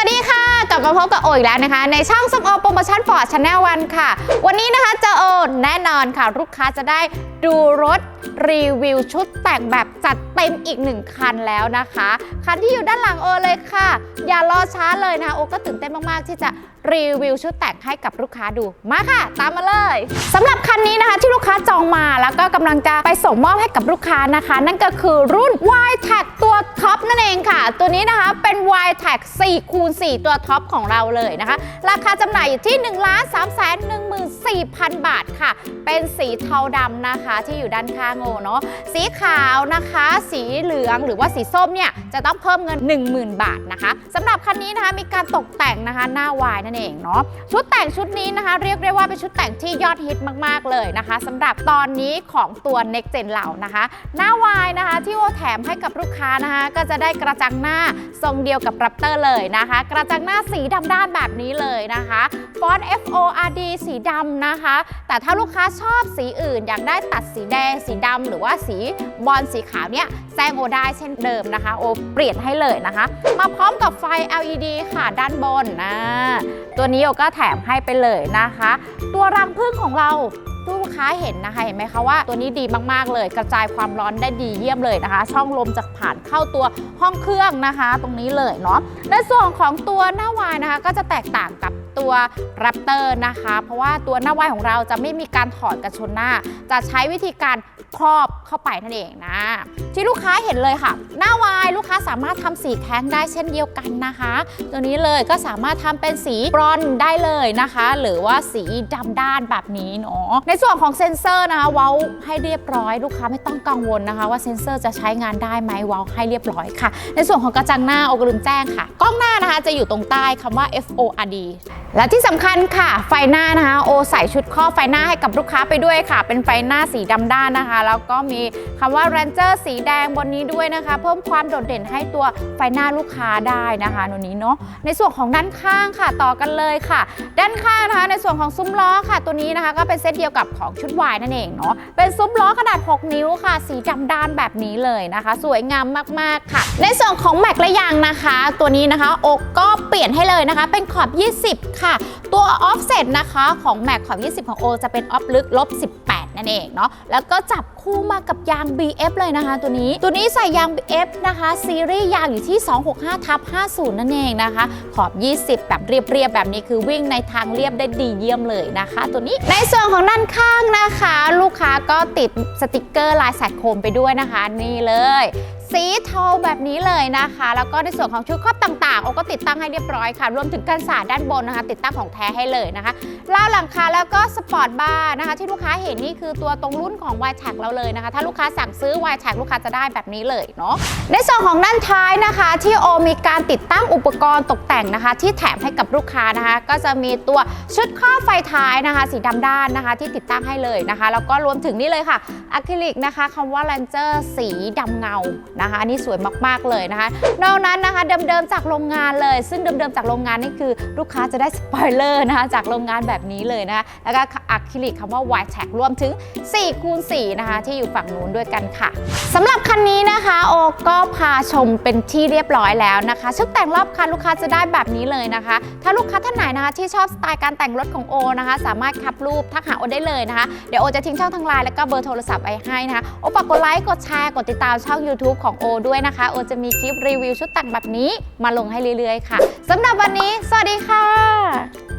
วัสดีค่ะ กลับมาพบกับโออีกแล้วนะคะ ในช่องสมโอโปรโมชั่นฟอร์ดชาแนลวันค่ะ วันนี้นะคะเจอโอแน่นอนค่ะ ลูกค้าจะได้ดูรถรีวิวชุดแต่งแบบจัดเต็มอีกหนึ่งคันแล้วนะคะ คันที่อยู่ด้านหลังโอเลยค่ะ อย่ารอช้าเลยนะคะโอก็ตื่นเต้นมากๆ ที่จะรีวิวชุดแต่งให้กับลูกค้าดูมาค่ะ ตามมาเลยสำหรับคันนี้นะคะที่ลูกค้าจองมาแล้วก็กำลังจะไปส่งมอบให้กับลูกค้านะคะ นั่นก็คือรุ่น y t a g ตัวนี้นะคะเป็น y t a g 4คูณ4ตัวท็อปของเราเลยนะคะ ราคาจำหน่ายอยู่ที่ 1 3 1 4 0 0 0 บาทค่ะ เป็นสีเทาดำนะคะที่อยู่ด้านข้างโอเนาะสีขาวนะคะ สีเหลืองหรือว่าสีส้มเนี่ยจะต้องเพิ่มเงิน 10,000 บาทนะคะสำหรับคันนี้นะคะมีการตกแต่งนะคะหน้าวายนั่นเองเนาะชุดแต่งชุดนี้นะคะ เรียกได้ว่าเป็นชุดแต่งที่ยอดฮิตมาก ๆ เลยนะคะสำหรับตอนนี้ของตัว Next Gen เรานะคะ หน้าวายนะคะที่โอแถมให้กับลูกค้านะคะ ก็จะได้กระจังหน้าทรงเดียวกับแรปเตอร์เลยนะคะ กระจังหน้าสีดำด้านแบบนี้เลยนะคะ ฟอนต์ F O R D สีดำนะคะ แต่ถ้าลูกค้าชอบสีอื่น อยากได้ตัดสีแดง สีดำหรือว่าสีบอลสีขาวเนี่ยแจ้งโอได้เช่นเดิมนะคะ โอเปลี่ยนให้เลยนะคะ มาพร้อมกับไฟ LED ค่ะด้านบนนะตัวนี้โอก็แถมให้ไปเลยนะคะ ตัวรังผึ้งของเราลูกค้าเห็นนะคะเห็นไหมคะว่าตัวนี้ดีมากๆเลย กระจายความร้อนได้ดีเยี่ยมเลยนะคะ ช่องลมจะผ่านเข้าตัวห้องเครื่องนะคะ ตรงนี้เลยเนาะในส่วนของตัวหน้าวายนะคะ ก็จะแตกต่างกับ ตัว Raptor นะคะ เพราะว่าตัวหน้าวายของเราจะไม่มีการถอดกระชนหน้า จะใช้วิธีการครอบเข้าไปนั่นเองนะ ที่ลูกค้าเห็นเลยค่ะ หน้าวายลูกค้าสามารถทำสีแท้งได้เช่นเดียวกันนะคะ ตัวนี้เลยก็สามารถทำเป็นสีบรอนได้เลยนะคะ หรือว่าสีดำด้านแบบนี้เนาะในส่วนของเซ็นเซอร์นะคะเว้าให้เรียบร้อย ลูกค้าไม่ต้องกังวลนะคะ ว่าเซ็นเซอร์จะใช้งานได้ไหมเว้าให้เรียบร้อยค่ะ ในส่วนของกระจังหน้าโอกลืมแจ้งค่ะ กล้องหน้านะคะจะอยู่ตรงใต้คำว่า FORD และที่สำคัญค่ะไฟหน้านะคะ โอใส่ชุดครอไฟหน้าให้กับลูกค้าไปด้วยค่ะ เป็นไฟหน้าสีดำด้านนะคะ แล้วก็มีคำว่า Ranger สีแดงบนนี้ด้วยนะคะ เพิ่มความโดดเด่นให้ตัวไฟหน้าลูกค้าได้นะคะตัวนี้เนาะในส่วนของด้านข้างค่ะต่อกันเลยค่ะ ด้านข้างนะคะในส่วนของซุ้มล้อค่ะ ตัวนี้นะคะ ก็เป็นเซตเดียวกับของชุดวายนั่นเองเนาะเป็นซุ้มล้อขนาด6นิ้วค่ะ สีดำด้านแบบนี้เลยนะคะ สวยงามมากๆค่ะ ในส่วนของแม็กและยางนะคะ ตัวนี้นะคะโอกก็เปลี่ยนให้เลยนะคะ เป็นขอบ 20ค่ะ ตัว offset นะคะของแม็กขอบ20 ของโอจะเป็นออฟลึกลบ 18 นั่นเองเนาะแล้วก็จับคู่มากับยาง BF เลยนะคะ ตัวนี้ตัวนี้ใส่ยาง BF นะคะ ซีรีส์ยางอยู่ที่ 265ทับ50 นั่นเองนะคะ ขอบ 20 แบบเรียบๆ แบบนี้คือวิ่งในทางเรียบได้ดีเยี่ยมเลยนะคะ ตัวนี้ในส่วนของด้านข้างนะคะ ลูกค้าก็ติดสติกเกอร์ลายแสกโคมไปด้วยนะคะ นี่เลย สีเทาแบบนี้เลยนะคะ แล้วก็ในส่วนของชุดครอบต่างๆโอก็ติดตั้งให้เรียบร้อยค่ะ รวมถึงกันสาดด้านบนนะคะ ติดตั้งของแท้ให้เลยนะคะล่าหลังคาแล้วก็สปอร์ตบาร์นะคะ ที่ลูกค้าเห็นนี่คือตัวตรงรุ่นของ y t a g เราเลยนะคะ ถ้าลูกค้าสั่งซื้อ y t a g ลูกค้าจะได้แบบนี้เลยเนาะในส่วนของด้านท้ายนะคะ ที่โอมีการติดตั้งอุปกรณ์ตกแต่งนะคะ ที่แถมให้กับลูกค้านะคะ ก็จะมีตัวชุดครอบไฟท้ายนะคะ สีดำด้านนะคะ ที่ติดตั้งให้เลยนะคะ แล้วก็รวมถึงนี่เลยค่ะอะคริลิกนะคะคำว่า Ranger สีดำเงานะคะอันนี้สวยมากๆเลยนะคะ นอกนั้นนะคะเดิมๆจากโรงงานเลย ซึ่งเดิมๆจากโรงงานนี่คือลูกค้าจะได้สปอยเลอร์นะคะจากโรงงานแบบนี้เลยนะคะแล้วก็อะคริลิกคำว่า y t a g รวมถึง4คูณ4นะคะที่อยู่ฝั่งนู้นด้วยกันค่ะสำหรับคันนี้นะคะ โอก็พาชมเป็นที่เรียบร้อยแล้วนะคะชุดแต่งรอบคันลูกค้าจะได้แบบนี้เลยนะคะ ถ้าลูกค้าท่านไหนนะคะที่ชอบสไตล์การแต่งรถของโอนะคะ สามารถคับรูปทักหาโอได้เลยนะคะ เดี๋ยวโอจะทิ้งช่องทางไลน์แล้วก็เบอร์โทรศัพท์ไว้ให้นะคะโอฝากกดไลค์กดแชร์กดติดตามช่อง YouTube ของโอด้วยนะคะ โอจะมีคลิปรีวิวชุดแต่งแบบนี้มาลงให้เรื่อยๆ ค่ะสำหรับวันนี้ สวัสดีค่ะ